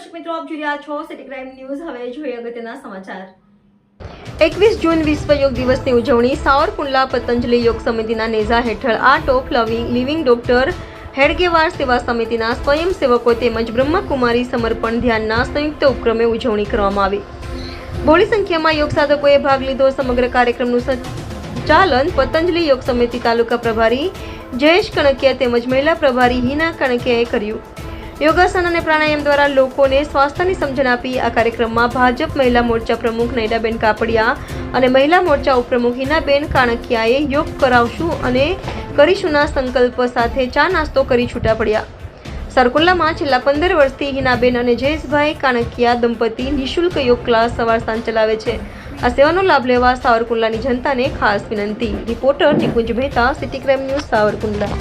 આપ જોઈ રહ્યા છો સિટી ક્રાઇમ ન્યૂઝ હવે જોઈએ અગત્યના સમાચાર. એકવીસ જૂન વિશ્વ યોગ દિવસની ઉજવણી. સાવરકુંડલા પતંજલિ યોગ સમિતિના નેજા હેઠળ આ ટોપ લવિંગ, લિવિંગ ડોક્ટર હેડગેવાર સેવા સમિતિના સ્વયંસેવકો તેમજ બ્રહ્મકુમારી સમર્પણ ધ્યાનના સંયુક્ત ઉપક્રમે ઉજવણી કરવામાં આવી. બહોળી સંખ્યામાં યોગ સાધકોએ ભાગ લીધો. સમગ્ર કાર્યક્રમનું સંચાલન પતંજલિ યોગ સમિતિ તાલુકા પ્રભારી જયેશ કણકિયા તેમજ મહિલા પ્રભારી હિના કણકિયાએ કર્યું. યોગાસન અને પ્રાણાયામ દ્વારા લોકોને સ્વાસ્થ્યની સમજણ આપી આ કાર્યક્રમમાં ભાજપ મહિલા મોરચા પ્રમુખ નૈડાબેન કાપડિયા અને મહિલા મોરચા ઉપપ્રમુખ હિનાબેન કાણકિયાએ યોગ કરાવશું અને કરીશુંના સંકલ્પ સાથે ચા નાસ્તો કરી છૂટા પડ્યા. સરકુલ્લામાં છેલ્લા પંદર વર્ષથી હિનાબેન અને જયેશભાઈ કાણકિયા દંપતી નિઃશુલ્ક યોગ ક્લાસ સવાર સાંજ ચલાવે છે. આ સેવાનો લાભ લેવા સાવરકુંડલાની જનતાને ખાસ વિનંતી. Reporter Nikunj Mehta, city crime news Savarkundla.